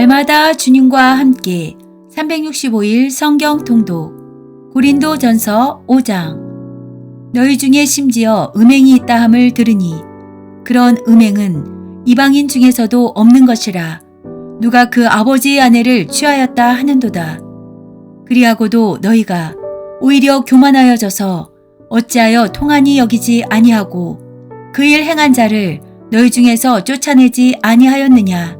날마다 주님과 함께 365일 성경 통독 고린도 전서 5장 너희 중에 심지어 음행이 있다 함을 들으니 그런 음행은 이방인 중에서도 없는 것이라 누가 그 아버지의 아내를 취하였다 하는도다. 그리하고도 너희가 오히려 교만하여져서 어찌하여 통한이 여기지 아니하고 그 일 행한 자를 너희 중에서 쫓아내지 아니하였느냐.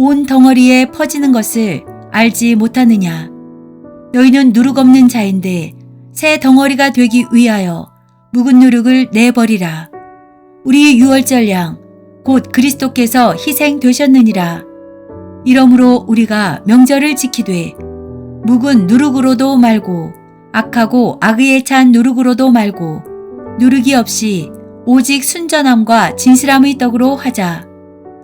온 덩어리에 퍼지는 것을 알지 못하느냐. 너희는 누룩 없는 자인데 새 덩어리가 되기 위하여 묵은 누룩을 내버리라. 우리 유월절 양, 곧 그리스도께서 희생되셨느니라. 이러므로 우리가 명절을 지키되 묵은 누룩으로도 말고 악하고 악의에 찬 누룩으로도 말고 누룩이 없이 오직 순전함과 진실함의 떡으로 하자.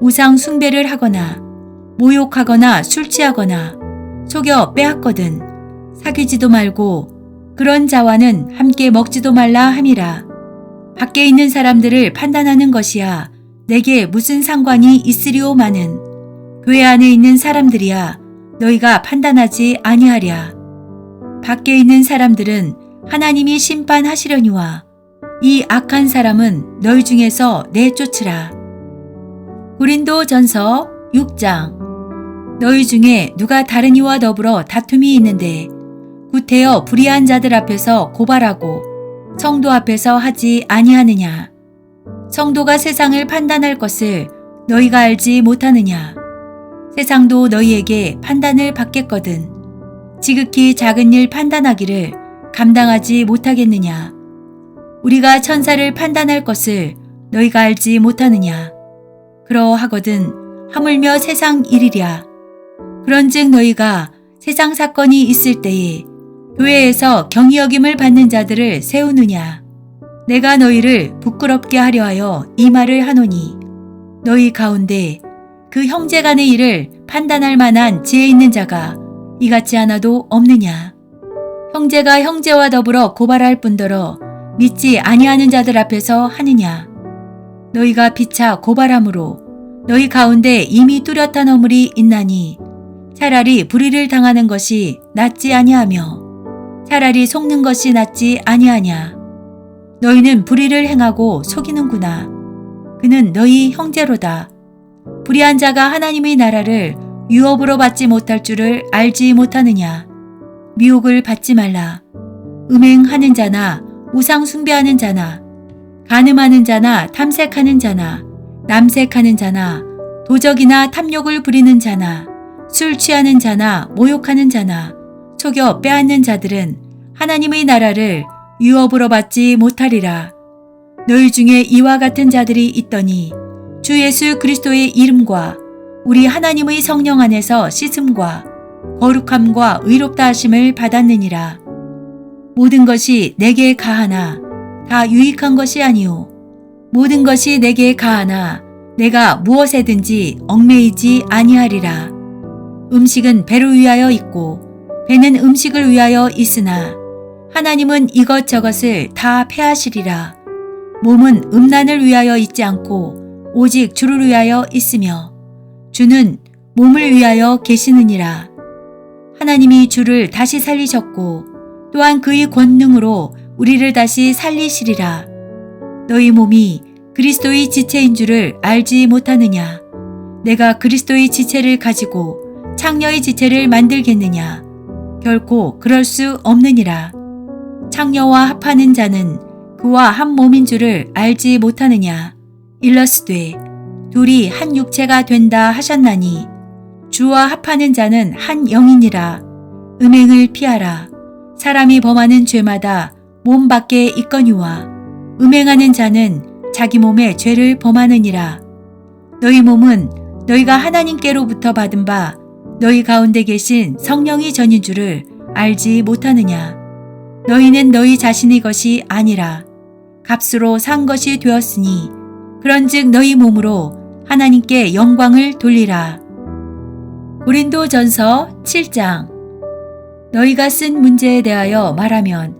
우상 숭배를 하거나 모욕하거나 술 취하거나 속여 빼앗거든 사귀지도 말고 그런 자와는 함께 먹지도 말라 함이라. 밖에 있는 사람들을 판단하는 것이야 내게 무슨 상관이 있으리오마는 교회 안에 있는 사람들이야 너희가 판단하지 아니하랴. 밖에 있는 사람들은 하나님이 심판하시려니와 이 악한 사람은 너희 중에서 내쫓으라. 고린도 전서 6장 너희 중에 누가 다른 이와 더불어 다툼이 있는데 구태여 불의한 자들 앞에서 고발하고 성도 앞에서 하지 아니하느냐. 성도가 세상을 판단할 것을 너희가 알지 못하느냐. 세상도 너희에게 판단을 받겠거든. 지극히 작은 일 판단하기를 감당하지 못하겠느냐. 우리가 천사를 판단할 것을 너희가 알지 못하느냐. 그러하거든 하물며 세상 일이랴. 그런즉 너희가 세상 사건이 있을 때에 교회에서 경이 여김을 받는 자들을 세우느냐. 내가 너희를 부끄럽게 하려 하여 이 말을 하노니 너희 가운데 그 형제 간의 일을 판단할 만한 지혜 있는 자가 이같지 않아도 없느냐. 형제가 형제와 더불어 고발할 뿐더러 믿지 아니하는 자들 앞에서 하느냐. 너희가 피차 고발함으로 너희 가운데 이미 뚜렷한 허물이 있나니 차라리 불의를 당하는 것이 낫지 아니하며 차라리 속는 것이 낫지 아니하냐. 너희는 불의를 행하고 속이는구나. 그는 너희 형제로다. 불의한 자가 하나님의 나라를 유업으로 받지 못할 줄을 알지 못하느냐. 미혹을 받지 말라. 음행하는 자나 우상 숭배하는 자나 간음하는 자나 탐색하는 자나 남색하는 자나 도적이나 탐욕을 부리는 자나 술 취하는 자나 모욕하는 자나 속여 빼앗는 자들은 하나님의 나라를 유업으로 받지 못하리라. 너희 중에 이와 같은 자들이 있더니 주 예수 그리스도의 이름과 우리 하나님의 성령 안에서 씻음과 거룩함과 의롭다 하심을 받았느니라. 모든 것이 내게 가하나 다 유익한 것이 아니오. 모든 것이 내게 가하나 내가 무엇에든지 얽매이지 아니하리라. 음식은 배를 위하여 있고 배는 음식을 위하여 있으나 하나님은 이것저것을 다 패하시리라. 몸은 음란을 위하여 있지 않고 오직 주를 위하여 있으며 주는 몸을 위하여 계시느니라. 하나님이 주를 다시 살리셨고 또한 그의 권능으로 우리를 다시 살리시리라. 너희 몸이 그리스도의 지체인 줄을 알지 못하느냐? 내가 그리스도의 지체를 가지고 창녀의 지체를 만들겠느냐? 결코 그럴 수 없느니라. 창녀와 합하는 자는 그와 한 몸인 줄을 알지 못하느냐? 일러스되 둘이 한 육체가 된다 하셨나니 주와 합하는 자는 한 영이니라. 음행을 피하라. 사람이 범하는 죄마다 몸 밖에 있거니와 음행하는 자는 자기 몸에 죄를 범하느니라. 너희 몸은 너희가 하나님께로부터 받은 바 너희 가운데 계신 성령이 전인 줄을 알지 못하느냐. 너희는 너희 자신의 것이 아니라 값으로 산 것이 되었으니 그런즉 너희 몸으로 하나님께 영광을 돌리라. 고린도 전서 7장 너희가 쓴 문제에 대하여 말하면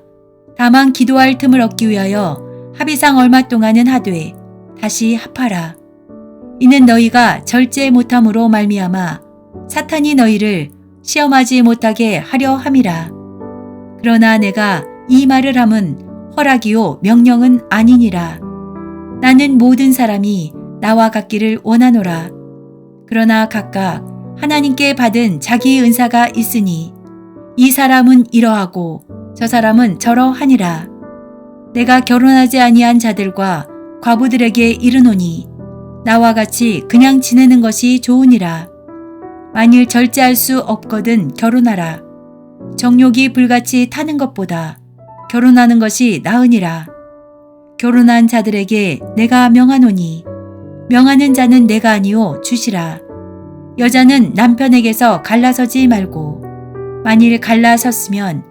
다만 기도할 틈을 얻기 위하여 합의상 얼마 동안은 하되 다시 합하라. 이는 너희가 절제 못함으로 말미암아 사탄이 너희를 시험하지 못하게 하려 함이라. 그러나 내가 이 말을 함은 허락이요 명령은 아니니라. 나는 모든 사람이 나와 같기를 원하노라. 그러나 각각 하나님께 받은 자기의 은사가 있으니 이 사람은 이러하고 저 사람은 저러하니라. 내가 결혼하지 아니한 자들과 과부들에게 이르노니 나와 같이 그냥 지내는 것이 좋으니라. 만일 절제할 수 없거든 결혼하라. 정욕이 불같이 타는 것보다 결혼하는 것이 나으니라. 결혼한 자들에게 내가 명하노니 명하는 자는 내가 아니오 주시라. 여자는 남편에게서 갈라서지 말고 만일 갈라섰으면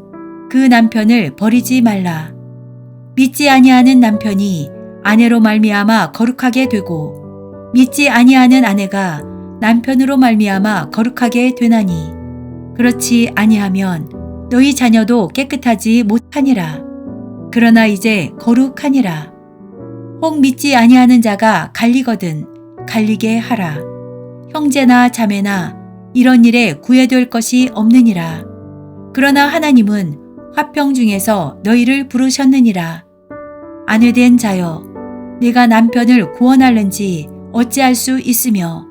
그 남편을 버리지 말라. 믿지 아니하는 남편이 아내로 말미암아 거룩하게 되고 믿지 아니하는 아내가 남편으로 말미암아 거룩하게 되나니 그렇지 아니하면 너희 자녀도 깨끗하지 못하니라. 그러나 이제 거룩하니라. 혹 믿지 아니하는 자가 갈리거든 갈리게 하라. 형제나 자매나 이런 일에 구애될 것이 없느니라. 그러나 하나님은 화평 중에서 너희를 부르셨느니라. 아내된 자여 네가 남편을 구원할는지 어찌할 수 있으며?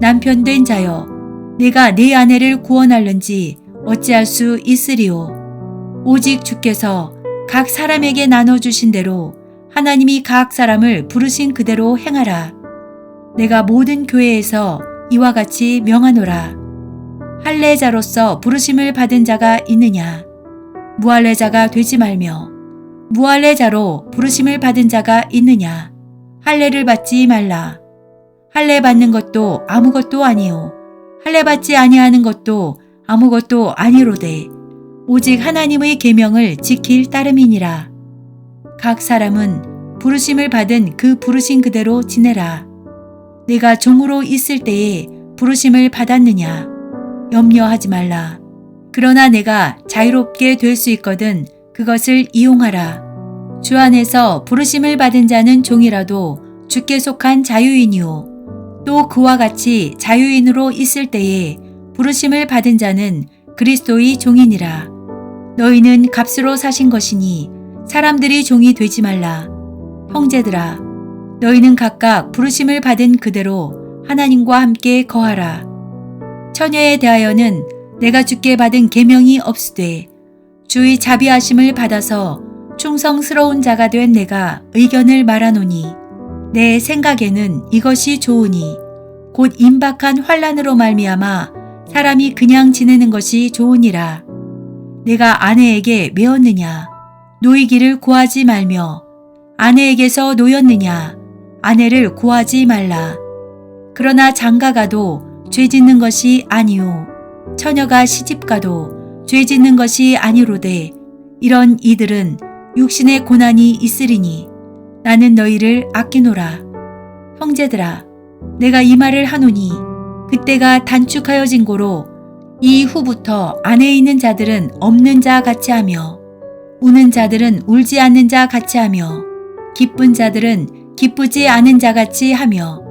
남편 된 자여 네가 네 아내를 구원할는지 어찌할 수 있으리오? 오직 주께서 각 사람에게 나눠 주신 대로 하나님이 각 사람을 부르신 그대로 행하라. 내가 모든 교회에서 이와 같이 명하노라. 할례자로서 부르심을 받은 자가 있느냐 무할례자가 되지 말며 무할례자로 부르심을 받은 자가 있느냐? 할례를 받지 말라. 할례 받는 것도 아무것도 아니요. 할례 받지 아니하는 것도 아무것도 아니로되 오직 하나님의 계명을 지킬 따름이니라. 각 사람은 부르심을 받은 그 부르신 그대로 지내라. 내가 종으로 있을 때에 부르심을 받았느냐? 염려하지 말라. 그러나 내가 자유롭게 될 수 있거든 그것을 이용하라. 주 안에서 부르심을 받은 자는 종이라도 주께 속한 자유인이요. 또 그와 같이 자유인으로 있을 때에 부르심을 받은 자는 그리스도의 종이니라. 너희는 값으로 사신 것이니 사람들이 종이 되지 말라. 형제들아, 너희는 각각 부르심을 받은 그대로 하나님과 함께 거하라. 처녀에 대하여는 내가 주께 받은 계명이 없으되 주의 자비하심을 받아서 충성스러운 자가 된 내가 의견을 말하노니 내 생각에는 이것이 좋으니 곧 임박한 환란으로 말미암아 사람이 그냥 지내는 것이 좋으니라. 내가 아내에게 매었느냐? 노이기를 구하지 말며 아내에게서 노였느냐? 아내를 구하지 말라. 그러나 장가가도 죄 짓는 것이 아니요. 처녀가 시집가도 죄 짓는 것이 아니로되 이런 이들은 육신의 고난이 있으리니 나는 너희를 아끼노라. 형제들아, 내가 이 말을 하노니 그때가 단축하여진 고로 이 후부터 안에 있는 자들은 없는 자 같이 하며 우는 자들은 울지 않는 자 같이 하며 기쁜 자들은 기쁘지 않은 자 같이 하며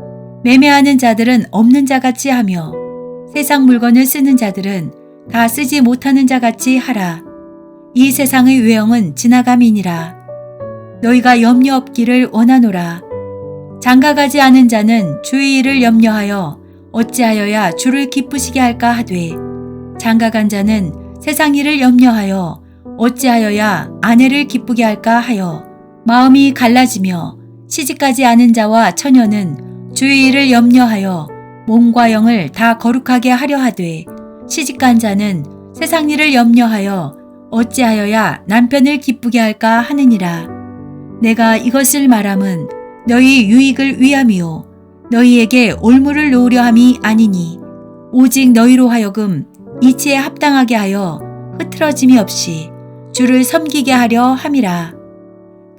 매매하는 자들은 없는 자 같이 하며 세상 물건을 쓰는 자들은 다 쓰지 못하는 자 같이 하라. 이 세상의 외형은 지나감이니라. 너희가 염려 없기를 원하노라. 장가가지 않은 자는 주의 일을 염려하여 어찌하여야 주를 기쁘시게 할까 하되 장가간 자는 세상 일을 염려하여 어찌하여야 아내를 기쁘게 할까 하여 마음이 갈라지며 시집가지 않은 자와 처녀는 주의 일을 염려하여 몸과 영을 다 거룩하게 하려 하되 시집간 자는 세상 일을 염려하여 어찌하여야 남편을 기쁘게 할까 하느니라. 내가 이것을 말함은 너희 유익을 위함이요 너희에게 올무를 놓으려 함이 아니니 오직 너희로 하여금 이치에 합당하게 하여 흐트러짐이 없이 주를 섬기게 하려 함이라.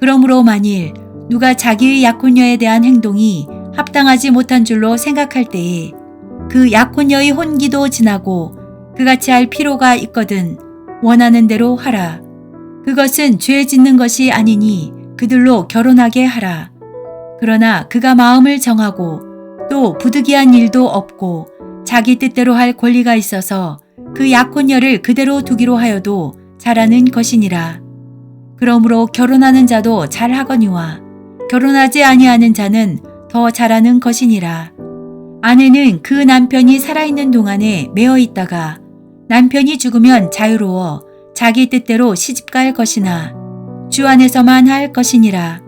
그러므로 만일 누가 자기의 약혼녀에 대한 행동이 합당하지 못한 줄로 생각할 때에 그 약혼녀의 혼기도 지나고 그같이 할 필요가 있거든 원하는 대로 하라. 그것은 죄 짓는 것이 아니니 그들로 결혼하게 하라. 그러나 그가 마음을 정하고 또 부득이한 일도 없고 자기 뜻대로 할 권리가 있어서 그 약혼녀를 그대로 두기로 하여도 잘하는 것이니라. 그러므로 결혼하는 자도 잘하거니와 결혼하지 아니하는 자는 더 잘하는 것이니라. 아내는 그 남편이 살아있는 동안에 매어 있다가 남편이 죽으면 자유로워 자기 뜻대로 시집갈 것이나 주 안에서만 할 것이니라.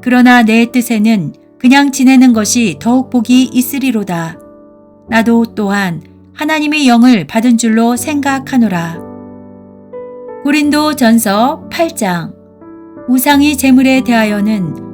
그러나 내 뜻에는 그냥 지내는 것이 더욱 복이 있으리로다. 나도 또한 하나님의 영을 받은 줄로 생각하노라. 고린도 전서 8장 우상의 재물에 대하여는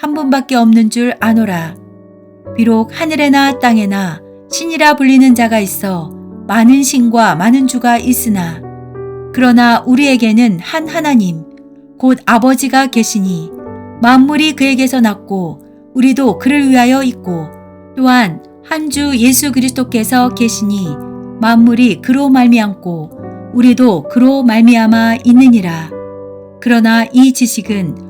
한 분밖에 없는 줄 아노라. 비록 하늘에나 땅에나 신이라 불리는 자가 있어 많은 신과 많은 주가 있으나 그러나 우리에게는 한 하나님 곧 아버지가 계시니 만물이 그에게서 났고 우리도 그를 위하여 있고 또한 한 주 예수 그리스도께서 계시니 만물이 그로 말미암고 우리도 그로 말미암아 있느니라. 그러나 이 지식은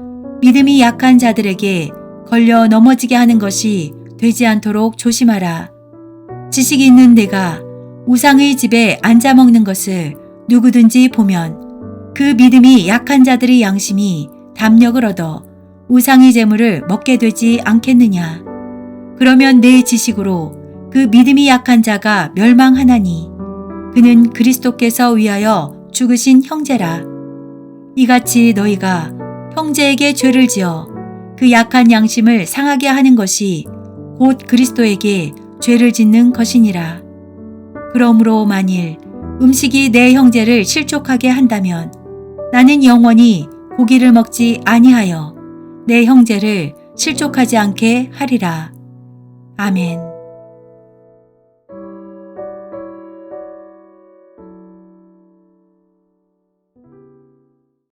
믿음이 약한 자들에게 걸려 넘어지게 하는 것이 되지 않도록 조심하라. 지식이 있는 내가 우상의 집에 앉아 먹는 것을 누구든지 보면 그 믿음이 약한 자들의 양심이 담력을 얻어 우상의 재물을 먹게 되지 않겠느냐. 그러면 내 지식으로 그 믿음이 약한 자가 멸망하나니 그는 그리스도께서 위하여 죽으신 형제라. 이같이 너희가 형제에게 죄를 지어 그 약한 양심을 상하게 하는 것이 곧 그리스도에게 죄를 짓는 것이니라. 그러므로 만일 음식이 내 형제를 실족하게 한다면 나는 영원히 고기를 먹지 아니하여 내 형제를 실족하지 않게 하리라. 아멘.